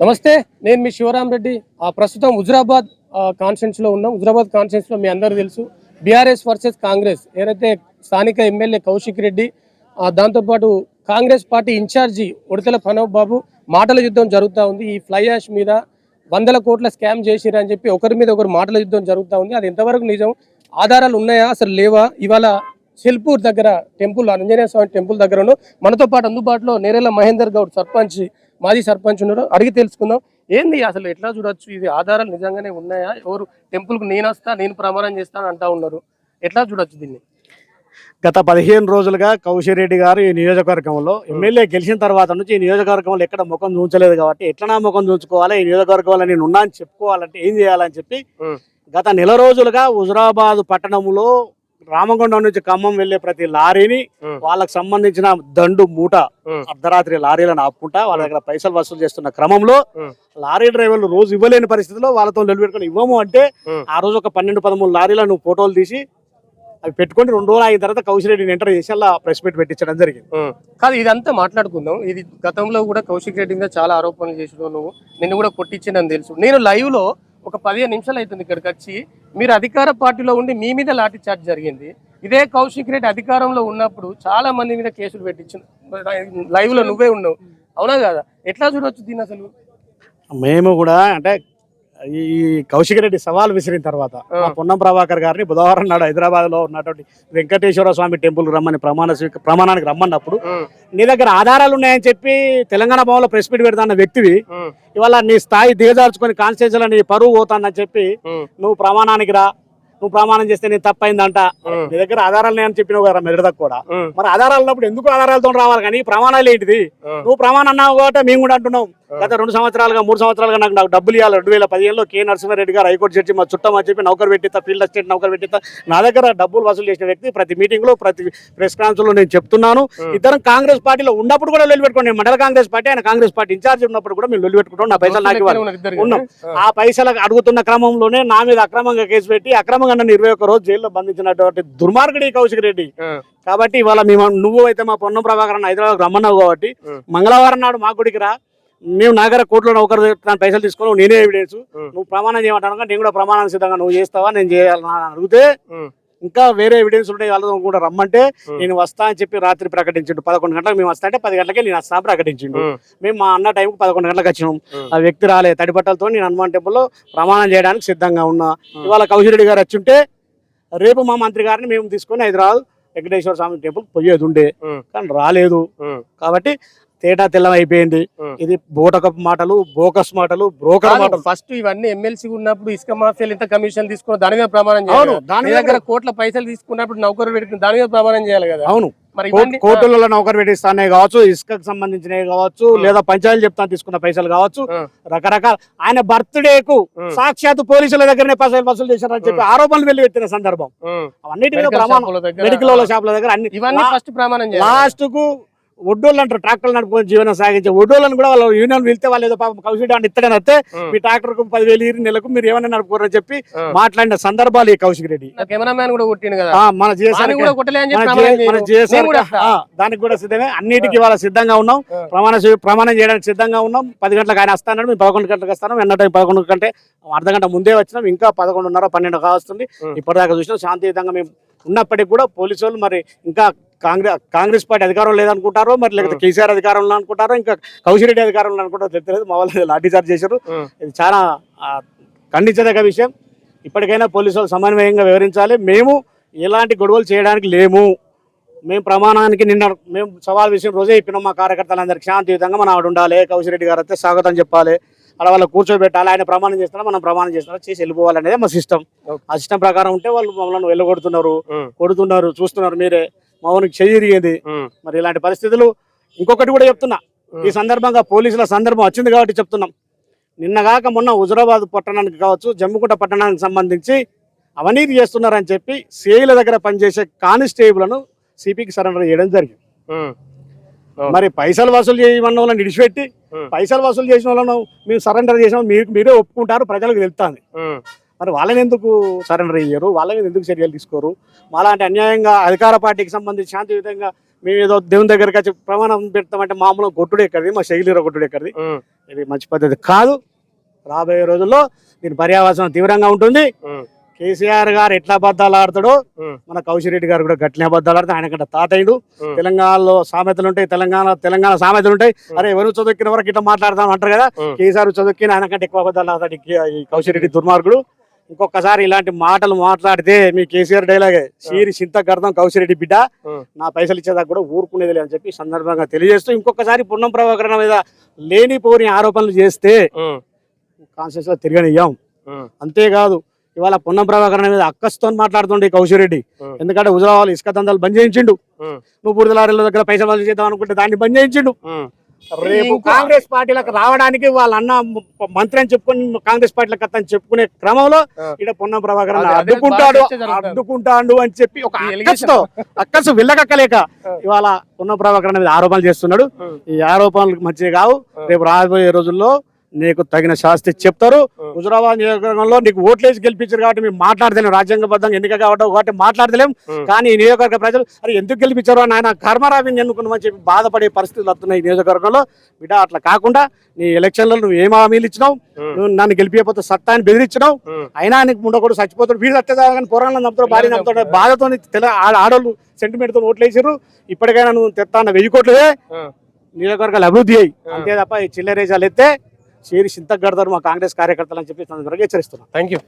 నమస్తే నేను మీ శివరాం రెడ్డి. ఆ, ప్రస్తుతం హుజరాబాద్ కాన్ఫరెన్స్లో ఉన్నాం. హుజరాబాద్ కాన్ఫరెన్స్లో మీ అందరూ తెలుసు. BRS versus Congress. ఏదైతే స్థానిక ఎమ్మెల్యే కౌశిక్ రెడ్డి దాంతోపాటు Congress party incharge Udathala Pranav Babu మాటల యుద్ధం జరుగుతూ ఉంది. ఈ ఫ్లై యాష్ మీద వందల కోట్ల స్కామ్ చేసిరని అని చెప్పి ఒకరి మీద ఒకరు మాటల యుద్ధం జరుగుతూ ఉంది. అది ఎంతవరకు నిజం? ఆధారాలు ఉన్నాయా? అసలు లేవా? ఇవాళ సిల్పూర్ దగ్గర టెంపుల్ ఆంజనేయ స్వామి టెంపుల్ దగ్గర మనతో పాటు అందుబాటులో నేరేల మహేందర్ గౌడ్ సర్పంచ్ మాజీ సర్పంచ్ ఉన్నారు అడిగి తెలుసుకుందాం. ఏంది అసలు ఎట్లా చూడొచ్చు? ఇది ఆధారాలు నిజంగానే ఉన్నాయా? ఎవరు టెంపుల్కు నేను వస్తా నేను ప్రమాణం చేస్తాను అంటా ఉన్నారు. ఎట్లా చూడొచ్చు దీన్ని? గత పదిహేను రోజులుగా కౌశిరెడ్డి గారు ఈ నియోజకవర్గంలో ఎమ్మెల్యే గెలిచిన తర్వాత నుంచి ఈ నియోజకవర్గంలో ఎక్కడ ముఖం చూంచలేదు కాబట్టి ఎట్లా నా ముఖం చూసుకోవాలి ఈ నియోజకవర్గంలో నేను ఉన్నా అని చెప్పుకోవాలంటే ఏం చేయాలని చెప్పి. గత నెల రోజులుగా హుజరాబాద్ పట్టణంలో రామగుండం నుంచి ఖమ్మం వెళ్ళే ప్రతి లారీని. వాళ్ళకి సంబంధించిన దండు మూట. అర్ధరాత్రి లారీలను ఆపుకుంటా వాళ్ళ దగ్గర పైసలు వసూలు చేస్తున్న క్రమంలో. లారీ డ్రైవర్లు రోజు ఇవ్వలేని పరిస్థితిలో వాళ్ళతో నిలబెట్టుకుని ఇవ్వము అంటే. ఆ రోజు ఒక పన్నెండు పదమూడు లారీలను ఫోటోలు తీసి అవి పెట్టుకొని రెండు రోజులు అయిన తర్వాత కౌశిరెడ్డిని ఎంటర్ చేసి అలా ప్రెస్ మీట్ పెట్టించడం జరిగింది. కాదు ఇదంతా మాట్లాడుకుందాం ఇది గతంలో కూడా కౌశిక్ రెడ్డి మీద చాలా ఆరోపణలు చేసినావు నువ్వు నిన్ను కూడా కొట్టించిందని తెలుసు నేను లైవ్లో ఒక పదిహేను నిమిషాలు అవుతుంది ఇక్కడికి వచ్చి. మీరు అధికార పార్టీలో ఉండి మీ మీద లాఠీ చార్జ్ జరిగింది. ఇదే కౌశిక్ రెడ్డి అధికారంలో ఉన్నప్పుడు చాలా మంది మీద కేసులు పెట్టించు లైవ్లో నువ్వే ఉన్నావు. అవునా కదా? ఎట్లా చూడవచ్చు దీన్ని అసలు? మేము కూడా అంటే ఈ కౌశిక్ రెడ్డి సవాల్ విసిరిన తర్వాత పొన్నం ప్రభాకర్ గారిని బుధవారం నాడు హైదరాబాద్లో ఉన్నటువంటి వెంకటేశ్వర స్వామి టెంపుల్ రమ్మని ప్రమాణ ప్రమాణానికి రమ్మన్నప్పుడు. నీ దగ్గర ఆధారాలు ఉన్నాయని చెప్పి తెలంగాణ భవన్లో ప్రెస్ మీట్ పెడతాన్న వ్యక్తివి. ఇవాళ నీ స్థాయి దిగజార్చుకొని కాన్స్టిట్యూన్సీలో నీ పరువు పోతానని చెప్పి. నువ్వు ప్రమాణానికి రా నువ్వు ప్రమాణం చేస్తే నేను తప్పైందంట. నీ దగ్గర ఆధారాలు ఉన్నాయని చెప్పినావు కదా మెదడకు కూడా. మరి ఆధారాలు ఉన్నప్పుడు ఎందుకు ఆధారాలతో రావాలి కానీ ప్రమాణాలు ఏంటిది. నువ్వు ప్రమాణం అన్నావు కాబట్టి మేము కూడా అంటున్నాం గత రెండు సంవత్సరాలుగా మూడు సంవత్సరాలుగా నాకు నాకు డబ్బులు ఇవ్వాలి రెండు వేల పదిహేనులో కే నరసింహారెడ్డి గారు హైకోర్టు జడ్జి మా చుట్టం అని చెప్పి నౌకరు పెట్టిస్తా ఫీల్డ్ అసిస్టెంట్ నౌకరు పెట్టిస్తా. నా దగ్గర డబ్బులు వసూలు చేసిన వ్యక్తి ప్రతి మీటింగ్లో ప్రతి ప్రెస్ కాన్ఫరెన్స్లో నేను చెప్తున్నాను. ఇద్దరం కాంగ్రెస్ పార్టీలో ఉన్నప్పుడు కూడా లొల్లి పెట్టుకోండి నేను మండల కాంగ్రెస్ పార్టీ ఆయన కాంగ్రెస్ పార్టీ ఇన్ఛార్జ్ ఉన్నప్పుడు కూడా మేము లొల్లి పెట్టుకుంటాం. నా పైసలు నాకు ఇవ్వాలి. ఉన్నాం. ఆ. పైసలకు అడుగుతున్న క్రమంలోనే నా మీద అక్రమంగా కేసు పెట్టి అక్రమంగా నన్ను ఇరవై ఒక్క రోజు జైల్లో బంధించినటువంటి దుర్మార్గుడి కౌశిక్ రెడ్డి. కాబట్టి ఇవాళ మేము నువ్వు అయితే మా పొన్నం ప్రభాకర్ హైదరాబాద్ రమ్మన్నావు కాబట్టి. మంగళవారం నాడు మా గుడికి రా. మేము నాగర కోర్టులో నౌకరు నా పైసలు తీసుకున్నావు నేనే ఎవిడెన్స్. నువ్వు ప్రమాణం చేయమంటాను నేను కూడా ప్రమాణం సిద్ధంగా నువ్వు చేస్తావా నేను చేయాలని అడిగితే. ఇంకా వేరే ఎవిడెన్స్ ఉంటాయి వాళ్ళతో కూడా రమ్మంటే. నేను వస్తా అని చెప్పి రాత్రి ప్రకటించిండు పదకొండు గంటలకు మేము వస్తా అంటే పది గంటలకే నేను వస్తా ప్రకటించిండు. మేము మా అన్న టైంకి పదకొండు గంటలకు వచ్చినాం. ఆ వ్యక్తి రాలే తడిబట్టలతో నేను హనుమాన్ టెంపుల్లో ప్రమాణం చేయడానికి సిద్ధంగా ఉన్నా. ఇవాళ కౌశిరెడ్డి గారు వచ్చుంటే రేపు మా మంత్రి గారిని మేము తీసుకొని హైదరాబాద్ వెంకటేశ్వర స్వామి టెంపుల్ పోయేది ఉండే. కానీ రాలేదు. కాబట్టి తేటా తెల్లం అయిపోయింది. ఇది బోటకప్ మాటలు బోకస్ మాటలు బ్రోకర్ మాటలు ఫస్ట్ ఇవన్నీ ఎమ్మెల్సీ ఉన్నప్పుడు ఇసుక మాఫియాలు ఇంత కమిషన్ తీసుకున్న దాని మీద ప్రమాణం చేయాలి. దాని దగ్గర కోట్ల పైసలు తీసుకున్నప్పుడు నౌకరు పెట్టుకుని దాని మీద ప్రమాణం చేయాలి కదా అవును కోర్టులలో నౌకరు పెట్టిస్తానే కావచ్చు ఇసుకకు సంబంధించినవి కావచ్చు. లేదా పంచాయతీలు చెప్తాను తీసుకున్న పైసలు కావచ్చు రకరకాల ఆయన బర్త్డేకు. సాక్షాత్ పోలీసుల దగ్గరనే పైసలు వసూలు చేశారని చెప్పి ఆరోపణలు వెళ్ళి పెట్టిన సందర్భం. అవన్నిటి మీద మెడికల్ ప్రమాణం షాపుల దగ్గర, మెడికల్ వాళ్ళ షాపుల దగ్గర అన్ని ఇవన్నీ ఫస్ట్ ప్రమాణం చేయాలి లాస్ట్కు ఒడ్డోళ్ళు అంటారు ట్రాక్టర్లు నడుపుకొని జీవనం సాగించే ఒడ్డోళ్ళని కూడా వాళ్ళు యూనియన్ వెళ్తే వాళ్ళు ఏదో పాపం కౌశిక్ అని ఇత్తడని వస్తే. మీ ట్రాక్టర్కు పదివేలు ఇరు నెలకు మీరు ఏమైనా నడుపుకోరని చెప్పి. మాట్లాడిన సందర్భాలు ఈ కౌశిక్ రెడ్డి. మన దానికి కూడా సిద్ధమే. అన్నిటికీ వాళ్ళ సిద్ధంగా ఉన్నాం. ప్రమాణ ప్రమాణం చేయడానికి సిద్ధంగా ఉన్నాం. పది గంటలకు ఆయన వస్తానని మేము పదకొండు గంటలకు వస్తాను. ఎన్న టైం పదకొండు కంటే అర్ధ గంట ముందే వచ్చినాం. ఇంకా పదకొండున్నర పన్నెండు కావస్తుంది. ఇప్పటిదాకా చూసినాం శాంతియుతంగా మేము ఉన్నప్పటికీ కూడా పోలీసు వాళ్ళు మరి ఇంకా కాంగ్రెస్ కాంగ్రెస్ పార్టీ అధికారం లేదనుకుంటారో మరి లేకపోతే. కేసీఆర్ అధికారంలో అనుకుంటారో ఇంకా కౌశిరెడ్డి అధికారంలో అనుకుంటారో తెలియదు మా వాళ్ళు లాఠీ చార్జ్ చేశారు. ఇది చాలా ఖండించదగ్గ విషయం. ఇప్పటికైనా పోలీసు వాళ్ళు సమన్వయంగా వివరించాలి మేము ఎలాంటి గొడవలు చేయడానికి లేము. మేము ప్రమాణానికి నిన్న మేము సవాల్ విషయం రోజే చెప్పినాం మా కార్యకర్తలందరికీ. శాంతియుతంగా మనం ఆవిడ ఉండాలి. కౌశిరెడ్డి గారు అయితే స్వాగతం చెప్పాలి. అలా వాళ్ళ కూర్చోబెట్టాలి. ఆయన ప్రమాణం చేస్తున్నా మనం ప్రమాణం చేస్తున్నా చేసి వెళ్ళిపోవాలనేది మా సిస్టమ్. ఆ సిస్టమ్ ప్రకారం ఉంటే వాళ్ళు మమ్మల్ని వెళ్ళగొడుతున్నారు. కొడుతున్నారు చూస్తున్నారు మీరే. మా ఊరికి చెయ్యిరిగింది. మరి ఇలాంటి పరిస్థితులు ఇంకొకటి కూడా చెప్తున్నా ఈ సందర్భంగా పోలీసుల సందర్భం వచ్చింది కాబట్టి చెప్తున్నాం నిన్నగాక మొన్న హుజరాబాద్ పట్టణానికి కావచ్చు జమ్మికుంట పట్టణానికి సంబంధించి అవినీతి చేస్తున్నారని చెప్పి సేల దగ్గర పనిచేసే కానిస్టేబుల్ను సిపికి సరెండర్ చేయడం జరిగింది. మరి పైసలు వసూలు చేయమన్న వాళ్ళని విడిచిపెట్టి. పైసలు వసూలు చేసిన వాళ్ళను మేము సరెండర్ చేసాం మీరు మీరే ఒప్పుకుంటారు ప్రజలకు తెలుస్తుంది ఉం. మరి వాళ్ళని ఎందుకు సరెండర్ అయ్యారు? వాళ్ళ మీద ఎందుకు చర్యలు తీసుకోరు? మాలాంటి అన్యాయంగా అధికార పార్టీకి సంబంధించి శాంతియుతంగా మేము ఏదో దేవుని దగ్గరికి వచ్చి ప్రమాణం పెడతామంటే మామూలు కొట్టుడు ఎక్కడిది మా శైలిర కొట్టుడు ఎక్కడిది. ఇది మంచి పద్ధతి కాదు. రాబోయే రోజుల్లో దీని పర్యావసనం తీవ్రంగా ఉంటుంది. కేసీఆర్ గారు ఎట్లా అబద్ధాలు ఆడతాడో మన కౌశిరెడ్డి గారు కూడా గట్టిన అబద్ధాలు ఆడతాడు ఆయన కంటే తాతయ్యుడు తెలంగాణలో సామెతలు ఉంటాయి తెలంగాణ తెలంగాణ సామెతలు ఉంటాయి. అరే ఎవరు చదువుకిన వరకు ఇట్లా మాట్లాడదాం అంటారు కదా? కేసీఆర్ చదువుకిన ఆయన కంటే ఎక్కువ అబద్ధాలు ఆడతాడు కౌశిరెడ్డి దుర్మార్గుడు. ఇంకొకసారి ఇలాంటి మాటలు మాట్లాడితే మీ కేసీఆర్ డైలాగే షీరి చింత గర్దం కౌశిరెడ్డి బిడ్డ నా పైసలు ఇచ్చేదాకా కూడా ఊరుకునేది అని చెప్పి సందర్భంగా తెలియజేస్తూ ఇంకొకసారి పున్నం ప్రభాకరణ మీద లేనిపోని ఆరోపణలు చేస్తే కాన్షియస్లో తిరగనియ్యాం. అంతేకాదు ఇవాళ పున్నం ప్రభాకరణ మీద అక్కస్తో మాట్లాడుతుండే కౌశిరెడ్డి ఎందుకంటే హుజరాబాద్ ఇసుక దందాలు బంద్ చేయించిండు. నువ్వు బురదలారీల దగ్గర పైసలు చేద్దాం అనుకుంటే దాన్ని బంద్ చేయించిండు. రేపు కాంగ్రెస్ పార్టీలకు రావడానికి వాళ్ళ అన్న మంత్రి అని చెప్పుకొని కాంగ్రెస్ పార్టీలకు అతను చెప్పుకునే క్రమంలో. ఇక్కడ పొన్నం ప్రభాకర్ అడ్డుకుంటాడు. అడ్డుకుంటాడు అని చెప్పి ఒక అక్కసుతో అక్కసు వెళ్ళగక్కలేక ఇవాళ పొన్నం ప్రభాకర్ మీద ఆరోపణలు చేస్తున్నాడు. ఈ ఆరోపణలు మంచివి కావు. రేపు రాబోయే రోజుల్లో నీకు తగిన శాస్తి చెప్తారు. హుజరాబాద్ నియోజకవర్గంలో నీకు ఓట్లేసి గెలిపించారు కాబట్టి మేము మాట్లాడలేము రాజ్యాంగబద్ధంగా ఎన్నిక కాబట్టి కాబట్టి మాట్లాడలేం కానీ ఈ నియోజకవర్గ ప్రజలు అరే ఎందుకు గెలిపించారు? అని ఆయన కర్మరావిని ఎన్నుకున్నామని చెప్పి బాధపడే పరిస్థితులు వస్తున్నాయి ఈ నియోజకవర్గంలో. బిడ్డ అట్లా కాకుండా నీ ఎలక్షన్లో నువ్వు ఏం హామీలు ఇచ్చినావు? నువ్వు నన్ను గెలిపియకపోతే సత్తాన్ని బెదిరించినావు? అయినా నీకు ముండకూడదు చచ్చిపోతాడు. చచ్చేదా కానీ పురాణాలు నమ్ముతాడు భార్య నమ్ముతాడు. బాధతో తెల ఆడ- ఆడోళ్ళు సెంటిమెంట్తో ఓట్లు వేసారు ఇప్పటికైనా నువ్వు తెత్తాన్న వెయ్యి కోట్లువే నియోజకవర్గాలు అభివృద్ధి అయ్యి అంతే తప్ప ఈ చిల్లరేజాలు ఎత్తే చేరి చింతకు మా కాంగ్రెస్ కార్యకర్తలు అని చెప్పి సందర్భంగా హెచ్చరిస్తున్నాను థ్యాంక్ యూ